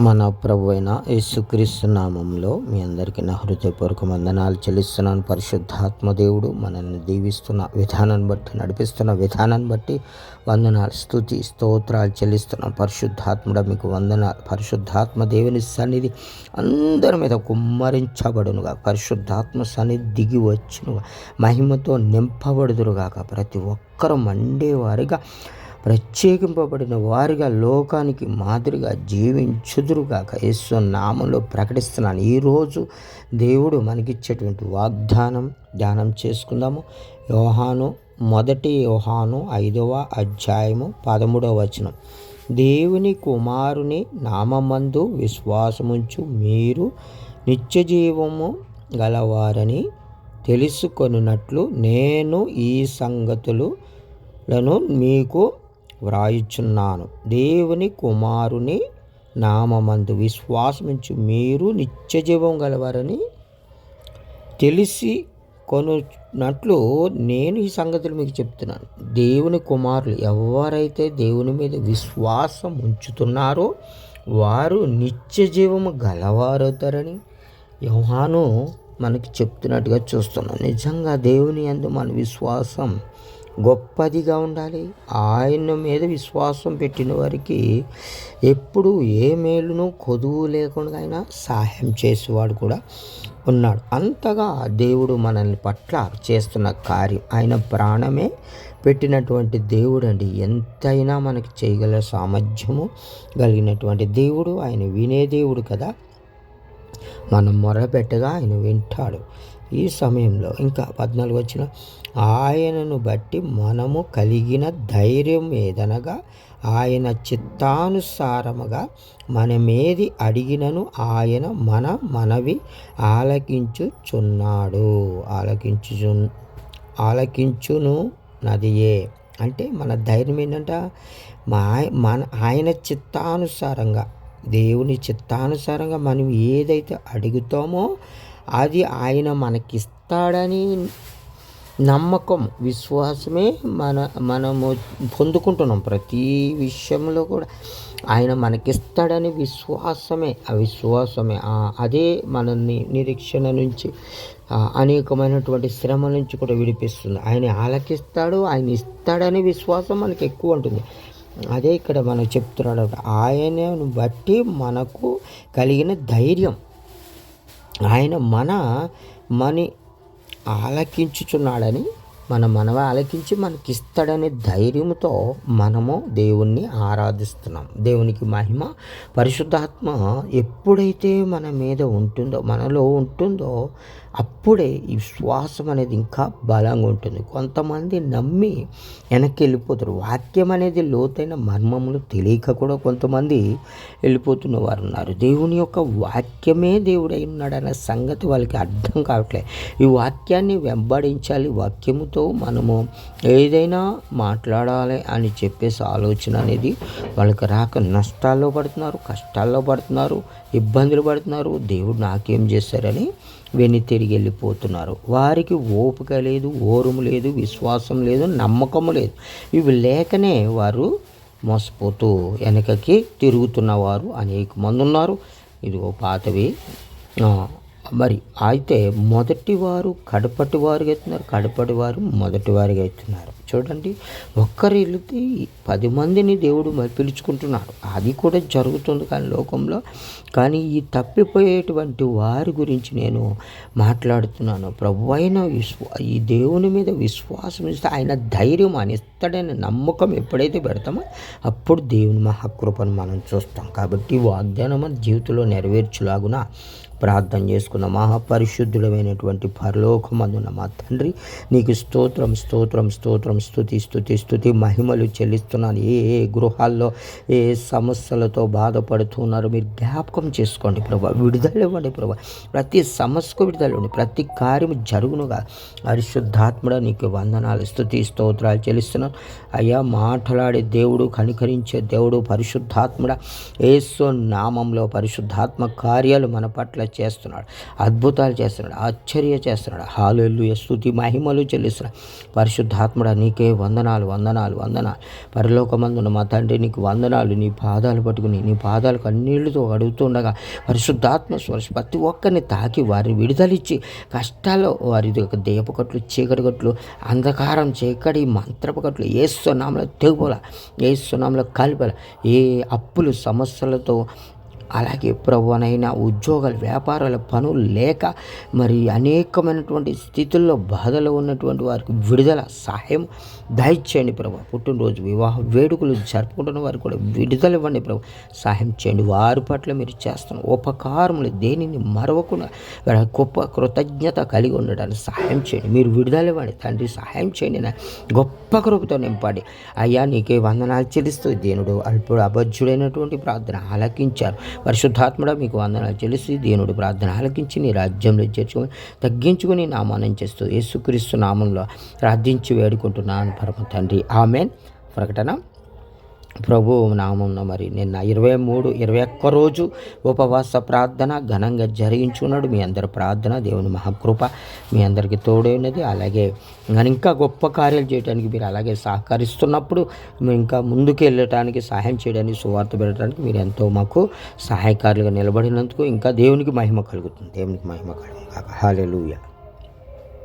మన ప్రభు అయిన యేసుక్రీస్తు నామంలో మీ అందరికీ నా హృదయపూర్వక వందనాలు చెల్లిస్తున్నాను. పరిశుద్ధాత్మ దేవుడు మనల్ని దీవిస్తున్న విధానాన్ని బట్టి నడిపిస్తున్న విధానాన్ని బట్టి వందనాలు స్తుతి స్తోత్రాలు చెల్లిస్తున్నాను. పరిశుద్ధాత్ముడ మీకు వందనాలు. పరిశుద్ధాత్మ దేవుని సన్నిధి అందరి మీద కుమ్మరించబడునుగా. పరిశుద్ధాత్మ సన్నిధి దిగి వచ్చునుగా. మహిమతో నింపబడుదురుగాక. ప్రతి ఒక్కరూ మండేవారిగా ప్రత్యేకింపబడిన వారిగా లోకానికి మాదిరిగా జీవించుదురుగాక యేసు నామంలో ప్రకటిస్తున్నాను. ఈరోజు దేవుడు మనకిచ్చేటువంటి వాగ్దానం ధ్యానం చేసుకుందాము. యోహాను మొదటి యోహాను ఐదవ అధ్యాయము పదమూడవ వచనం. దేవుని కుమారుని నామందు విశ్వాసముంచు మీరు నిత్యజీవము గలవారని తెలుసుకొనున్నట్లు నేను ఈ సంగతులను మీకు వ్రాయుచున్నాను. దేవుని కుమారుని నామందు విశ్వాసముంచి మీరు నిత్యజీవం గలవారని తెలిసి కొనున్నట్లు నేను ఈ సంగతులు మీకు చెప్తున్నాను. దేవుని కుమారులు ఎవరైతే దేవుని మీద విశ్వాసం ఉంచుతున్నారో వారు నిత్య జీవము గలవారవుతారని యోహాను మనకి చెప్తున్నట్టుగా చూస్తున్నాం. నిజంగా దేవుని అందు మన విశ్వాసం గొప్పదిగా ఉండాలి. ఆయన మీద విశ్వాసం పెట్టిన వారికి ఎప్పుడు ఏ మేలును కొదువు లేకుండా అయినా సహాయం చేసేవాడు కూడా ఉన్నాడు. అంతగా దేవుడు మనల్ని పట్ల చేస్తున్న కార్యం ఆయన ప్రాణమే పెట్టినటువంటి దేవుడు అండి. ఎంతైనా మనకి చేయగల సామర్థ్యము కలిగినటువంటి దేవుడు. ఆయన వినే దేవుడు కదా. మనం మొరపెట్టగా ఆయన వింటాడు. ఈ సమయంలో ఇంకా పద్నాలుగు వచ్చిన ఆయనను బట్టి మనము కలిగిన ధైర్యం ఏదనగా ఆయన చిత్తానుసారముగా మనమేది అడిగినను ఆయన మన మనవి ఆలకించుచున్నాడు. ఆలకించు ఆలకించును నదియే. అంటే మన ధైర్యం ఏంటంటే? మా మన ఆయన చిత్తానుసారంగా దేవుని చిత్తానుసారంగా మనం ఏదైతే అడుగుతామో అది ఆయన మనకిస్తాడని నమ్మకం విశ్వాసమే మన మనము పొందుకుంటున్నాం. ప్రతి విషయంలో కూడా ఆయన మనకిస్తాడని విశ్వాసమే ఆ విశ్వాసమే. అదే మనల్ని నిరీక్షణ నుంచి అనేకమైనటువంటి శ్రమ నుంచి కూడా విడిపిస్తుంది. ఆయన ఆలకిస్తాడు ఆయన ఇస్తాడని విశ్వాసం మనకి ఎక్కువ ఉంటుంది. అదే ఇక్కడ మనం చెప్తున్నాడు. ఆయనను బట్టి మనకు కలిగిన ధైర్యం. ఆయన మన మని ఆలకించుచున్నాడని మన మనవ ఆలకించి మనకిస్తాడనే ధైర్యంతో మనము దేవుణ్ణి ఆరాధిస్తున్నాం. దేవునికి మహిమ పరిశుద్ధాత్మ ఎప్పుడైతే మన మీద ఉంటుందో మనలో ఉంటుందో అప్పుడే ఈ విశ్వాసం అనేది ఇంకా బలంగా ఉంటుంది. కొంతమంది నమ్మి వెనక్కి వెళ్ళిపోతారు. వాక్యం అనేది లోతైన మర్మములు తెలియక కూడా కొంతమంది వెళ్ళిపోతున్న వారు ఉన్నారు. దేవుని యొక్క వాక్యమే దేవుడై ఉన్నాడన్న సంగతి వాళ్ళకి అర్థం కావట్లేదు ఈ వాక్యాన్ని వెంబడించాలి వాక్యముతో మనము ఏదైనా మాట్లాడాలి అని చెప్పేసి ఆలోచన అనేది వాళ్ళకి రాక నష్టాల్లో పడుతున్నారు కష్టాల్లో పడుతున్నారు ఇబ్బందులు పడుతున్నారు. దేవుడు నాకేం చేస్తారని వెని తిరిగి వెళ్ళిపోతున్నారు. వారికి ఓపిక లేదు ఓరము లేదు విశ్వాసం లేదు నమ్మకం లేదు. ఇవి లేకనే వారు మోసపోతూ వెనకకి తిరుగుతున్నవారు అనేక మంది ఉన్నారు. ఇదిగో పాతవి. మరి అయితే మొదటి వారు కడపటి వారుగా అవుతున్నారు కడపటి వారు మొదటి వారిగా అవుతున్నారు చూడండి ఒక్కరి వెళితే పది మందిని దేవుడు మరి పిలుచుకుంటున్నాడు. అది కూడా జరుగుతుంది కానీ లోకంలో. కానీ ఈ తప్పిపోయేటువంటి వారి గురించి నేను మాట్లాడుతున్నాను. ప్రభు అయిన విశ్వా ఈ దేవుని మీద విశ్వాసం ఇస్తే ఆయన ధైర్యం అని ఇస్తాడని నమ్మకం ఎప్పుడైతే పెడతామో అప్పుడు దేవుని మహాకృపను మనం చూస్తాం. కాబట్టి వాగ్దానం జీవితంలో నెరవేర్చులాగున ప్రార్థన చేసుకున్న మహాపరిశుద్ధుడమైనటువంటి అందున మా తండ్రి నీకు స్తోత్రం స్తోత్రం స్తోత్రం స్థుతి స్థుతి స్థుతి మహిమలు చెల్లిస్తున్నాను. ఏ ఏ గృహాల్లో ఏ సమస్యలతో బాధపడుతున్నారు మీరు జ్ఞాపకం చేసుకోండి ప్రభా. విడుదల ఇవ్వండి ప్రభా. ప్రతి సమస్యకు విడుదల ఇవ్వండి. ప్రతి కార్యం జరుగునుగా. పరిశుద్ధాత్మడ నీకు వందనాలు స్థుతి స్తోత్రాలు చెల్లిస్తున్నాను. అయ్యా మాట్లాడే దేవుడు కనికరించే దేవుడు పరిశుద్ధాత్ముడ. ఏసు నామంలో పరిశుద్ధాత్మ కార్యాలు మన పట్ల చేస్తున్నాడు. అద్భుతాలు చేస్తున్నాడు. ఆశ్చర్య చేస్తున్నాడు. హాలెల్లు స్థుతి మహిమలు చెల్లిస్తున్నాడు. పరిశుద్ధాత్ముడ నీకే వందనాలు వందనాలు వందనాలు. పరలోకమందున మా తండ్రి నీకు వందనాలు. నీ పాదాలు పట్టుకుని నీ పాదాలు కన్నీళ్ళతో అడుగుతుండగా పరిశుద్ధాత్మ స్పర్శ ప్రతి ఒక్కరిని తాకి వారిని విడుదలిచ్చి కష్టాల్లో వారి దీపకట్లు చీకటి కట్లు అంధకారం చీకటి మంత్రపు కట్లు ఏ సునామలో తెగుల ఏ సునామలో కలిపల ఏ అప్పులు సమస్యలతో అలాగే ప్రభునైనా ఉద్యోగాలు వ్యాపారాల పనులు లేక మరి అనేకమైనటువంటి స్థితుల్లో బాధలో ఉన్నటువంటి వారికి విడుదల సహాయం దయచేయండి ప్రభు. పుట్టినరోజు వివాహ వేడుకలు జరుపుకుంటున్న వారికి కూడా విడుదల ఇవ్వండి ప్రభు. సహాయం చేయండి. వారి పట్ల మీరు చేస్తున్న ఉపకారములు దేనిని మరవకుండా గొప్ప కృతజ్ఞత కలిగి ఉండడానికి సహాయం చేయండి. మీరు విడుదల ఇవ్వండి. తండ్రి సహాయం చేయండి. నా గొప్ప కృపతో నింపండి. అయ్యా నీకే వందనాలు చెల్లిస్తూ దేవుడు అల్పుడు అబద్ధుడైనటువంటి ప్రార్థన ఆలకించారు. పరిశుద్ధాత్మడ మీకు వందనాలు చెల్లిసి దేవుడి ప్రార్థన ఆలకించి నీ రాజ్యంలో చేర్చుకొని తగ్గించుకుని నామానం చేస్తూ యేసుక్రీస్తు నామంలో ప్రార్థించి వేడుకుంటున్నాను పరమ తండ్రి. ఆమెన్. ప్రకటన ప్రభు నామం మరి నిన్న ఇరవై మూడు ఇరవై ఒక్క రోజు ఉపవాస ప్రార్థన ఘనంగా జరిగించుకున్నాడు మీ అందరి ప్రార్థన దేవుని మహాకృప మీ అందరికీ తోడైనది అలాగే ఇంకా గొప్ప కార్యాలు చేయడానికి మీరు అలాగే సహకరిస్తున్నప్పుడు ఇంకా ముందుకు వెళ్ళటానికి సహాయం చేయడానికి సువార్త పెట్టడానికి మీరు ఎంతో మాకు సహాయకారులుగా నిలబడినందుకు ఇంకా దేవునికి మహిమ కలుగుతుంది. దేవునికి మహిమ కలుగు హాలెలుయా